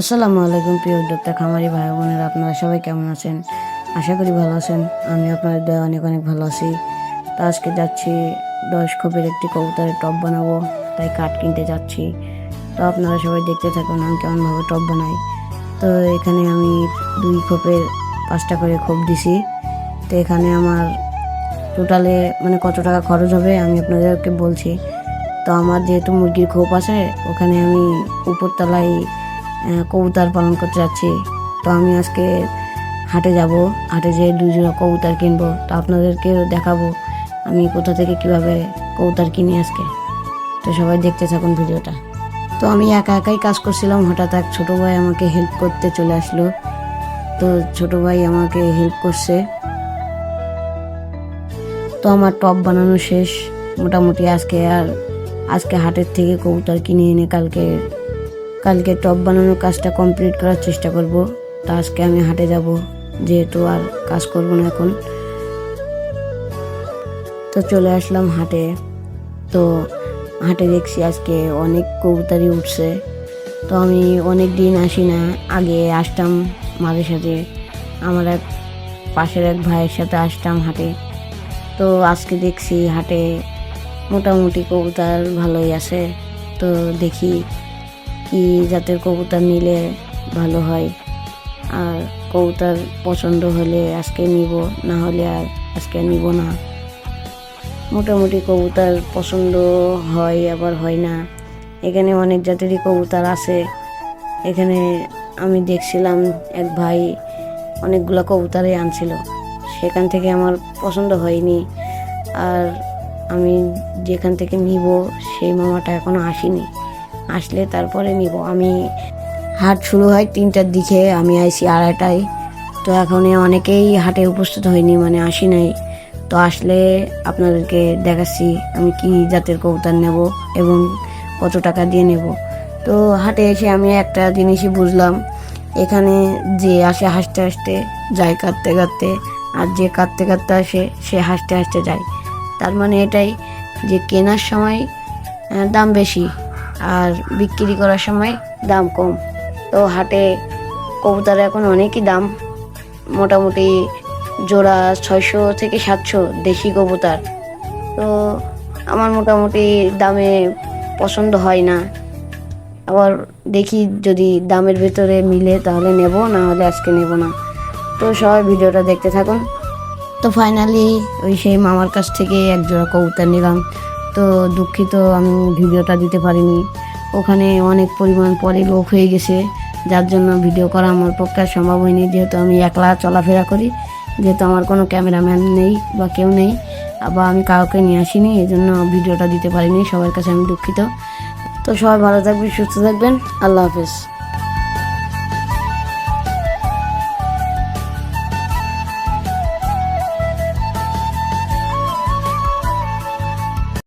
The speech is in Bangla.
আসসালামু আলাইকুম প্রিয় উদ্যোক্তা, খামারি ভাই বোনেরা, আপনারা সবাই কেমন আছেন? আশা করি ভালো আছেন। আমি আপনাদের দয়া অনেক অনেক ভালো আছি। তো আজকে যাচ্ছি, দশ খোপের একটি কবুতরের টপ বানাবো, তাই কাঠ কিনতে যাচ্ছি। তো আপনারা সবাই দেখতে থাকুন, আমি কেমনভাবে টপ বানাই। তো এখানে আমি দুই খোপের পাঁচটা করে খোপ দিছি। তো এখানে আমার টোটালে মানে কত টাকা খরচ হবে আমি আপনাদেরকে বলছি। তো আমার যেহেতু মুরগির খোপ আছে, ওখানে আমি উপরতলায় কবুতর পালন করতে যাচ্ছি। তো আমি আজকে হাটে যাব। হাটে যেয়ে দুজোড়া কবুতর কিনবো। তো আপনাদেরকে দেখাবো আমি কোথা থেকে কীভাবে কবুতর কিনি আজকে। তো সবাই দেখতে থাকুন ভিডিওটা। তো আমি একা একাই কাজ করছিলাম। হঠাৎ এক ছোটো ভাই আমাকে হেল্প করতে চলে আসলো। তো ছোটো ভাই আমাকে হেল্প করছে। তো আমার টপ বানানো শেষ। মোটামুটি আজকে আর আজকে হাটের থেকে কবুতর কিনে এনে কালকে কালকে টপ বানানোর কাজটা কমপ্লিট করার চেষ্টা করব। তো আজকে আমি হাটে যাব, যেহেতু আর কাজ করব না এখন। তো চলে আসলাম হাটে। তো হাটে দেখছি আজকে অনেক কবুতরই উঠছে। তো আমি অনেক দিন আসি না, আগে আসতাম মাঝে সাথে আমার এক পাশের এক ভাইয়ের সাথে আসতাম হাটে। তো আজকে দেখছি হাটে মোটামুটি কবুতর ভালোই আছে। তো দেখি কি জাতের কবুতর নিলে ভালো হয়? আর কবুতর পছন্দ হলে আজকে নিব, না হলে আর আজকে নিব না। মোটামুটি কবুতর পছন্দ হয়, আবার হয় না। এখানে অনেক জাতেরই কবুতর আছে। এখানে আমি দেখছিলাম এক ভাই অনেকগুলো কবুতরই আনছিল। সেখান থেকে আমার পছন্দ হয়নি। আর আমি যেখান থেকে নিব, সেই মামাটা এখনও আসেনি। আসলে তারপরে নিব। আমি হাট শুরু হয় তিনটার দিকে, আমি আইছি আড়াইটায়। তো এখন অনেকেই হাটে উপস্থিত হয়নি মানে আসি নাই। তো আসলে আপনাদেরকে দেখাচ্ছি আমি কি জাতের কবুতর নেব এবং কত টাকা দিয়ে নেব। তো হাটে এসে আমি একটা জিনিসই বুঝলাম, এখানে যে আসে হাসতে হাসতে যায়, কাঁদতে কাঁদতে, আর যে কাঁদতে কাঁদতে আসে, সে হাসতে হাসতে যায়। তার মানে এটাই যে কেনার সময় দাম বেশি। আর বিক্রি করার সময় দাম কম। তো হাটে কবুতর এখন অনেকই দাম। মোটামুটি জোড়া ছয়শো থেকে সাতশো দেশি কবুতর। তো আমার মোটামুটি দামে পছন্দ হয় না। আবার দেখি যদি দামের ভেতরে মিলে তাহলে নেব, না হলে আজকে নেব না। তো সবাই ভিডিওটা দেখতে থাকুন। তো ফাইনালি ওই সেই মামার কাছ থেকে এক জোড়া কবুতর নিলাম। তো দুঃখিত, আমি ভিডিওটা দিতে পারিনি। ওখানে অনেক পরিমাণ পরে লোক হয়ে গেছে। যার জন্য ভিডিও করা আমার পক্ষে সম্ভব হয়নি। যেহেতু আমি একলা চলাফেরা করি, যেহেতু আমার কোনো ক্যামেরাম্যান নেই বা কেউ নেই, বা আমি কাউকে নিয়ে আসিনি, এই জন্য ভিডিওটা দিতে পারিনি। সবার কাছে আমি দুঃখিত। তো সবাই ভালো থাকবেন, সুস্থ থাকবেন। আল্লাহ হাফেজ।